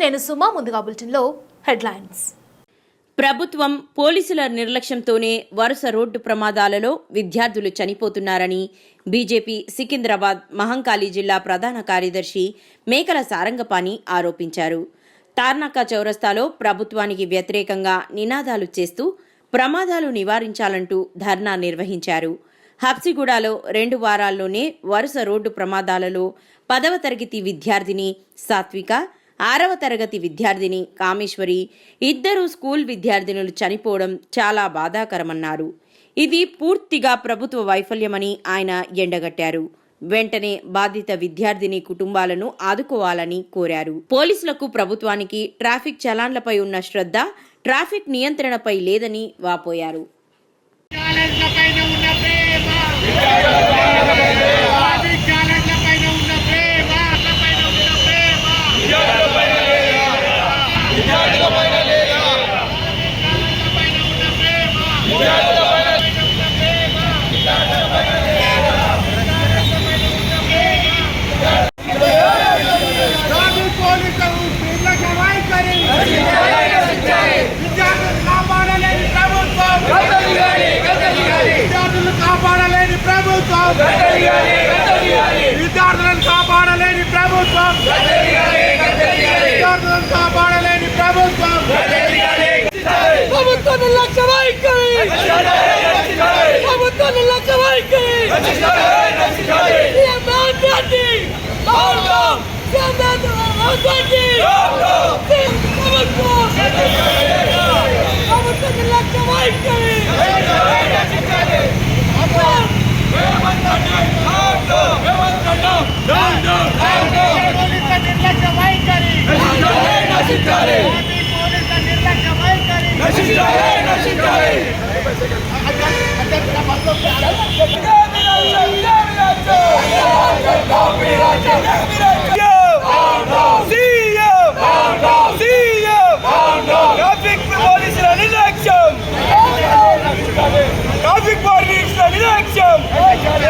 నేను సుమా ముందుగా బులెటిన్లో హెడ్లైన్స్. ప్రభుత్వం పోలీసుల నిర్లక్ష్యంతోనే వరుస రోడ్డు ప్రమాదాలలో విద్యార్థులు చనిపోతున్నారని బీజేపీ సికింద్రాబాద్ మహంకాళి జిల్లా ప్రధాన కార్యదర్శి మేకల సారంగపాణి ఆరోపించారు. తార్నాక చౌరస్తాలో ప్రభుత్వానికి వ్యతిరేకంగా నినాదాలు చేస్తూ ప్రమాదాలు నివారించాలంటూ ధర్నా నిర్వహించారు. హబ్సిగూడలో రెండు వారాల్లోనే వరుస రోడ్డు ప్రమాదాలలో పదవ తరగతి విద్యార్థిని సాత్విక ఆరవ తరగతి విద్యార్థిని కామేశ్వరి. ఇద్దరు స్కూల్ విద్యార్థినులు చనిపోవడం చాలా బాధాకరమన్నారు. ఇది పూర్తిగా ప్రభుత్వ వైఫల్యమని ఆయన ఎండగట్టారు. వెంటనే బాధిత విద్యార్థిని కుటుంబాలను ఆదుకోవాలని కోరారు. పోలీసులకు ప్రభుత్వానికి ట్రాఫిక్ చలాన్లపై ఉన్న శ్రద్ధ ట్రాఫిక్ నియంత్రణపై లేదని వాపోయారు ఛాలెంజ్ల పైన ఉన్న ప్రేమ అది ఛాలెంజ్ల పైన ఉన్న ప్రేమ అట్ల పైన ఉన్న ప్రేమ ఛాలెంజ్ల పైన ఉన్న ప్రేమ ట్రాఫిక్ పోలీసులు నిర్లక్ష్య వైఖరి విద్యార్థులు కాపాడలేని ప్రభుత్వం విద్యార్థులను కాపాడలేని ప్రభుత్వం. విద్యార్థులను కాపాడలేని ప్రభుత్వం. విద్యార్థులను కాపాడలేని ప్రభుత్వం. ప్రభుత్వ నిర్లక్ష్య వైఖరి ప్రభుత్వ నిర్లక్ష్య వైఖరి సీఎం రేవంత్ రెడ్డి అవును సీఎం రేవంత్ రెడ్డి ప్రభుత్వం ప్రభుత్వ నిర్లక్ష్య వైఖరి పోలీసుల నిర్లక్ష్య వైఖరి పోలీసుల